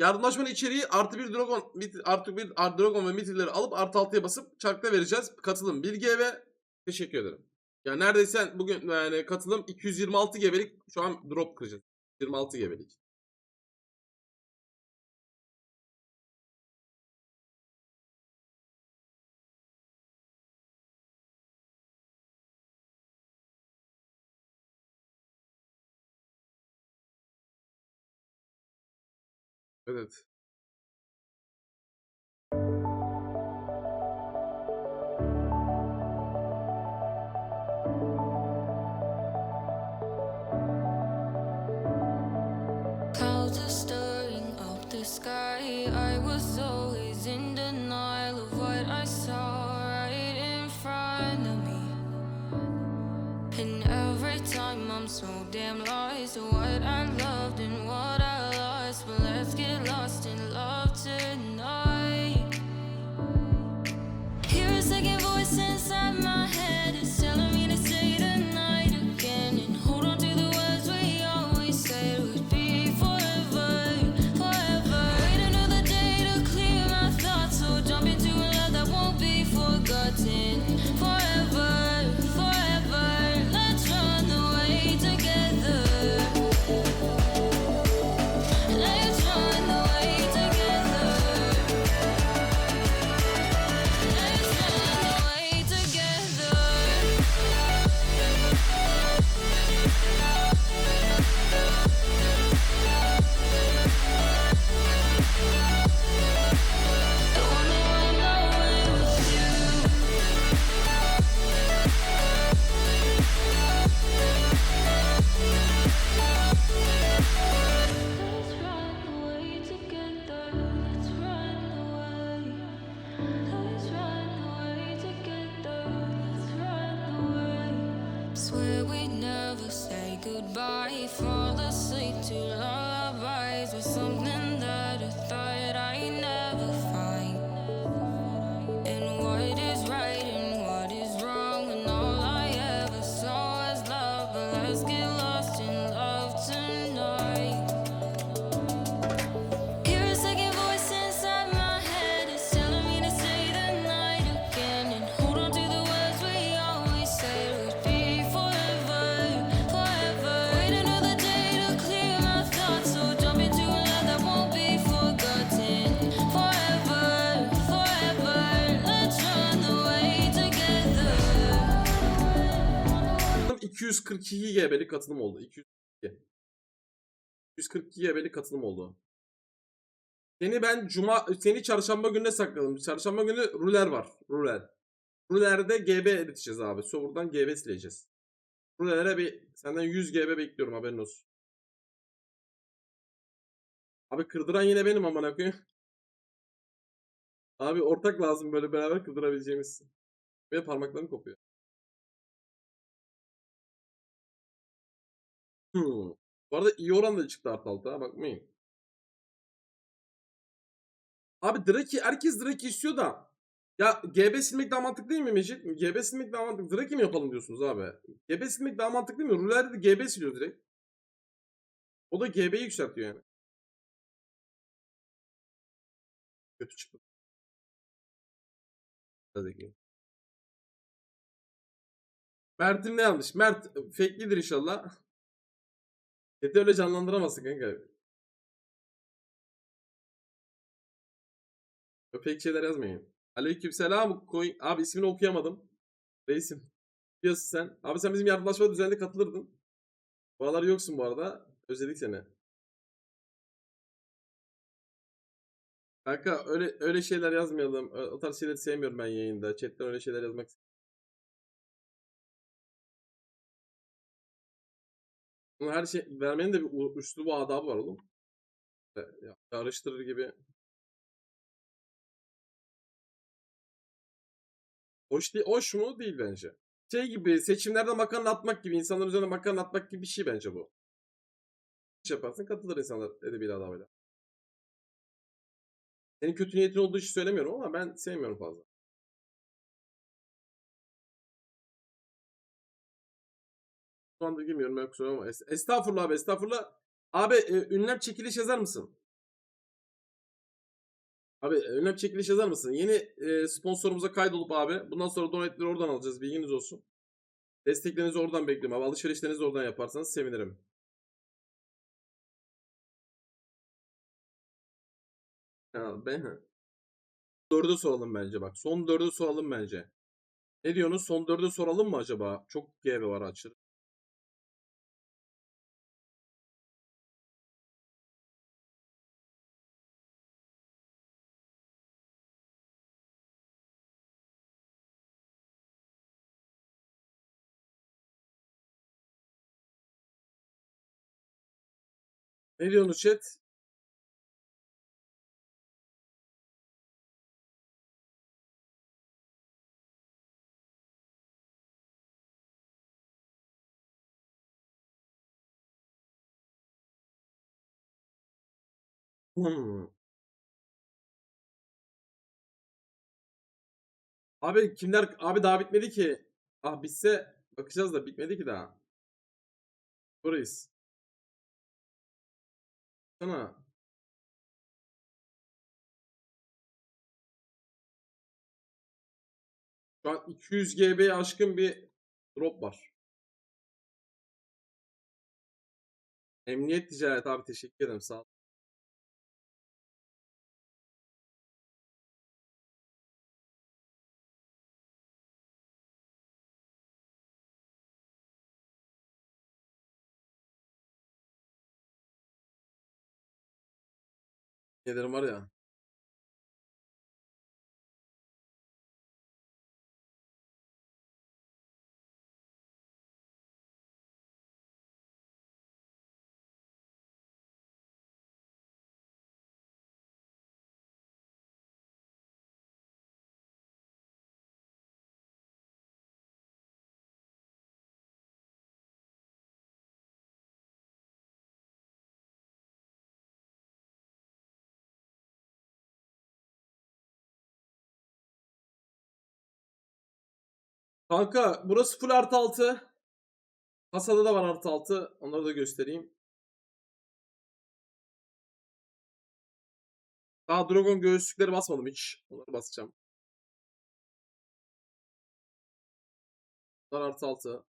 Yardımlaşmanın içeriği artı bir dragon, mit- artı bir art- dragon ve mitilleri alıp artı altıya basıp çarkta vereceğiz. Katılım 1 GB. Teşekkür ederim. Ya neredeyse bugün yani katılım 226 GB'lik şu an drop kıracağız. 26 GB'lik. Evet. 242 GB'lik katılım oldu. 242. 242 GB'lik katılım oldu. Seni ben cuma seni çarşamba gününe sakladım. Çarşamba günü ruler var. Ruler. Rulerde GB editeceğiz abi. Server'dan GB sileceğiz. Ruler'e bir senden 100 GB bekliyorum haberin olsun. Abi kırdıran yine benim amına koyayım. Abi ortak lazım böyle beraber kırdırabileceğimiz. Ve parmaklarım kopuyor. Hmm. Bu arada iyi oran da çıktı ha bakmayın. Abi Draki herkes Draki istiyor da ya GB silmek daha mantıklı değil mi Mecit? GB silmek daha mantıklı. Draki mi yapalım diyorsunuz abi? GB silmek daha mantıklı değil mi? Ruler'de de GB siliyor direkt. O da GB'yi yükseltiyor yani. Kötü çıktı. Hadi ki. Mert'in ne yanlış? Mert fake'lidir inşallah. Chat'i öyle canlandıramazsın kanka. Fake şeyler yazmayın. Aleykümselam koy. Abi ismini okuyamadım. Reisim. Biliyorsun sen. Abi sen bizim yardımlaşma düzeninde katılırdın. Bu aralar yoksun bu arada. Özledik seni. Kanka öyle öyle şeyler yazmayalım. O tarz şeyleri sevmiyorum ben yayında. Chatten öyle şeyler yazmak Ama her şey vermenin de bir üslubu adabı var oğlum. E, Ya, Karıştırır gibi. Hoş değil, hoş mu? Değil bence. Şey gibi seçimlerde makarna atmak gibi insanların üzerine makarna atmak gibi bir şey bence bu. İş yaparsın katılır insanlar edebiyle adabıyla. Senin kötü niyetin olduğu için söylemiyorum ama ben sevmiyorum fazla. Şu anda girmiyorum ben kusura bakma. Es- Estağfurullah abi estağfurullah. Abi e, ünlem çekiliş yazar mısın? Abi önemli çekiliş yazar mısın? Yeni e, sponsorumuza kaydolup abi. Bundan sonra donetleri oradan alacağız. Bilginiz olsun. Desteklerinizi oradan bekliyorum abi. Alışverişlerinizi oradan yaparsanız sevinirim. Ya ben dördü soralım bence bak. Son dördü soralım bence. Ne diyorsunuz? Son dördü soralım mı acaba? Çok GB var açır. Ne diyorsunuz chat? Hmm. Abi kimler abi daha bitmedi ki. Ah bitse bakacağız da bitmedi ki daha. Buradayız. Sana şu an 200 GB'ye aşkın bir drop var. Emniyet ticaret abi teşekkür ederim sağ ol. Ederim var Kanka burası full artı altı. Kasada da var artı altı. Onları da göstereyim. Daha Dragon göğüslükleri basmadım hiç. Onları basacağım. Bunlar artı altı.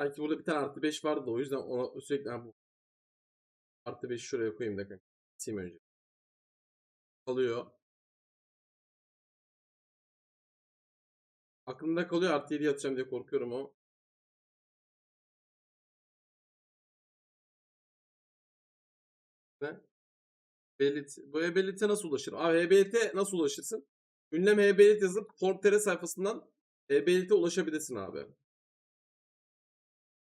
Belki burada bir tane artı 5 vardı da o yüzden ona sürekli ha, bu artı 5'i şuraya koyayım da kanka. Sileyim önce. Kalıyor. Aklımda kalıyor artı 7 atacağım diye korkuyorum o. Ne? Belit. Bu e-Belit'e nasıl ulaşır? Abi e-Belit'e nasıl ulaşırsın? Ünlem e-Belit yazıp Portere sayfasından e-Belit'e ulaşabilirsin abi.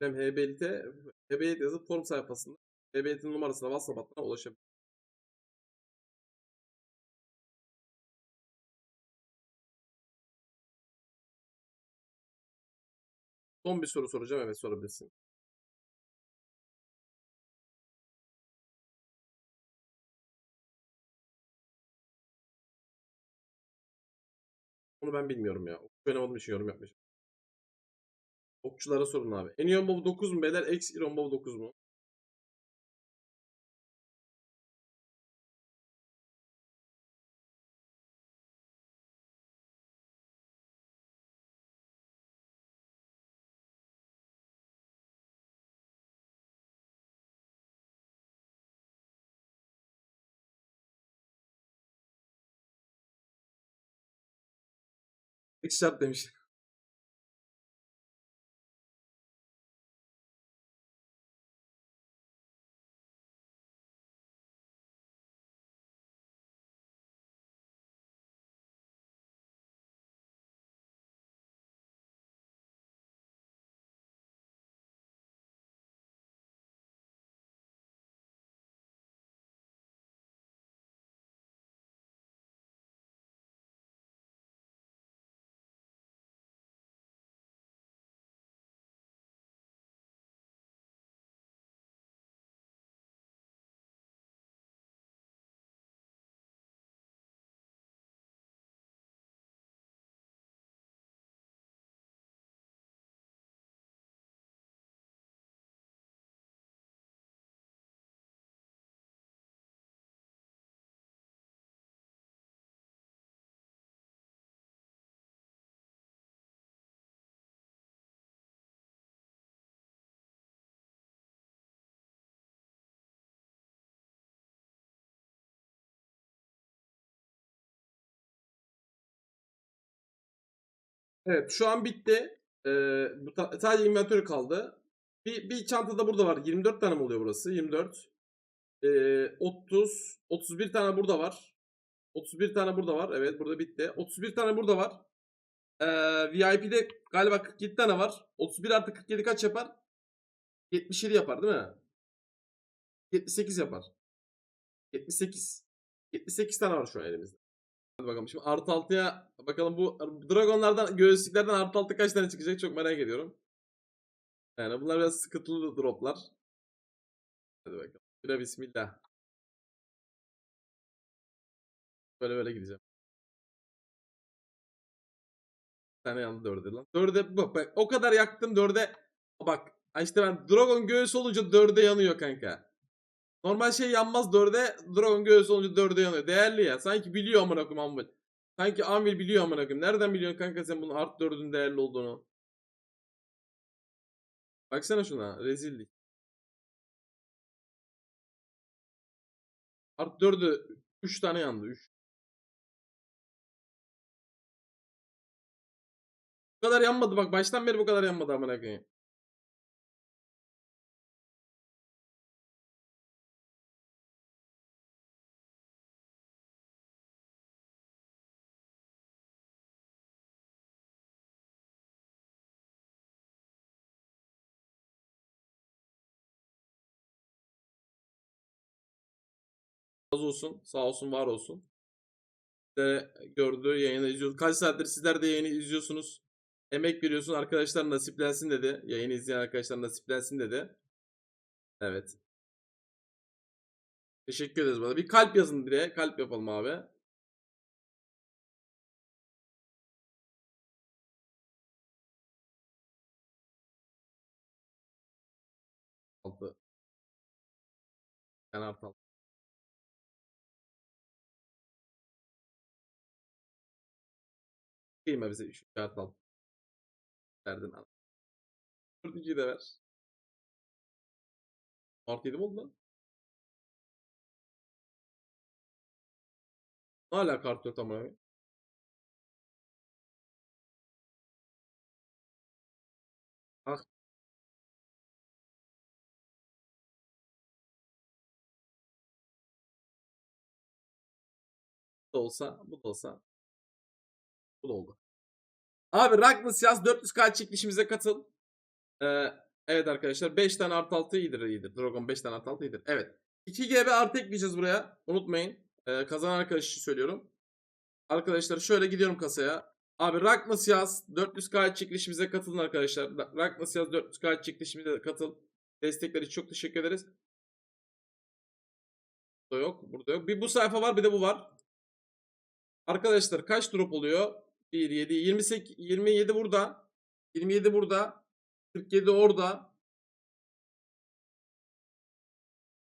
Ünlem e-Belit'e e-Belit yazıp form sayfasından e-Belit'in numarasına WhatsApp hattına ulaşabilirsin. Son bir soru soracağım. Evet sorabilirsin. Onu ben bilmiyorum ya. Okçu oynamadığım için yorum yapmayacağım. Okçulara sorun abi. Enion Bob 9 mu beyler? X Iron Bob 9 mu? Şart demiş. Evet şu an bitti. Ee, bu sadece inventörü kaldı. Bir, bir çanta da burada var. 24 tane mi oluyor burası? 24. Ee, 30. 31 tane burada var. 31 tane burada var. Evet burada bitti. 31 tane burada var. Ee, VIP'de galiba 47 tane var. 31 artı 47 kaç yapar? 77 yapar değil mi? 78 yapar. 78. 78 tane var şu an elimizde. Hadi bakalım şimdi artı 6'ya bakalım bu dragonlardan göğüslüklerden artı 6 kaç tane çıkacak çok merak ediyorum. Yani bunlar biraz sıkıntılı droplar. Hadi bakalım. Bir bismillah. Böyle böyle gideceğim. Bir tane yandı dörde lan. Dörde bak, bak o kadar yaktım dörde. Bak işte ben dragon göğüs olunca dörde yanıyor kanka. Normal şey yanmaz dörde. Dragon göğüs olunca dörde yanıyor. Değerli ya. Sanki biliyor amına koyayım Sanki Anvil biliyor amına koyayım. Nereden biliyorsun kanka sen bunun art dördün değerli olduğunu? Baksana şuna. Rezillik. Art dördü 3 tane yandı. 3. Bu kadar yanmadı bak. Baştan beri bu kadar yanmadı amına koyayım. Razı olsun. Sağ olsun, var olsun. De gördüğü yayını izliyoruz. Kaç saattir sizler de yayını izliyorsunuz. Emek veriyorsun. Arkadaşlar nasiplensin dedi. Yayını izleyen arkadaşlar nasiplensin dedi. Evet. Teşekkür ederiz bana. Bir kalp yazın diye. Kalp yapalım abi. Altı. Artı altı. Kıyma bize 3 kağıt al. Verdin al. Dördüncüyü de ver. Artı 7 mi oldu lan? Hala kart yok ama. Ah. Da olsa, bu da olsa. Bu da oldu. Abi Ragnus yaz 400k çekilişimize katıl. Ee, evet arkadaşlar 5 tane artı 6 iyidir iyidir. Dragon 5 tane artı 6 iyidir. Evet. 2 GB artı ekleyeceğiz buraya. Unutmayın. Ee, kazanan arkadaş söylüyorum. Arkadaşlar şöyle gidiyorum kasaya. Abi Ragnus yaz 400k çekilişimize katılın arkadaşlar. Ra- Ragnus yaz 400k çekilişimize katıl. Destekleri için çok teşekkür ederiz. Burada yok. Burada yok. Bir bu sayfa var bir de bu var. Arkadaşlar kaç drop oluyor? 1, 7, 28, 27 burada. 27 burada. 47 orada.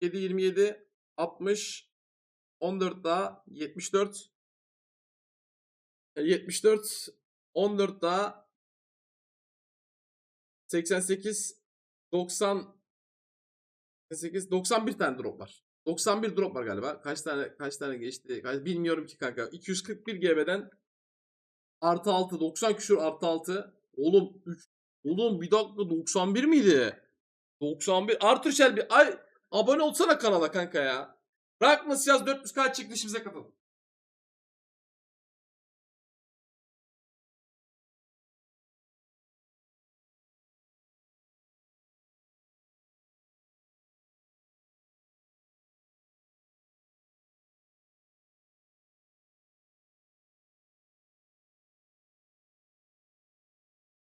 7, 27, 60, 14 daha, 74. E, 74, 14 daha, 88, 90, 88, 91 tane drop var. 91 drop var galiba. Kaç tane kaç tane geçti? Kaç, bilmiyorum ki kanka. 241 GB'den artı 6 90 küsur artı 6. Oğlum 3 Oğlum bir dakika 91 miydi? 91 Arthur Shelby ay abone olsana kanala kanka ya. Rockmas yaz 400k çekilişimize katıl.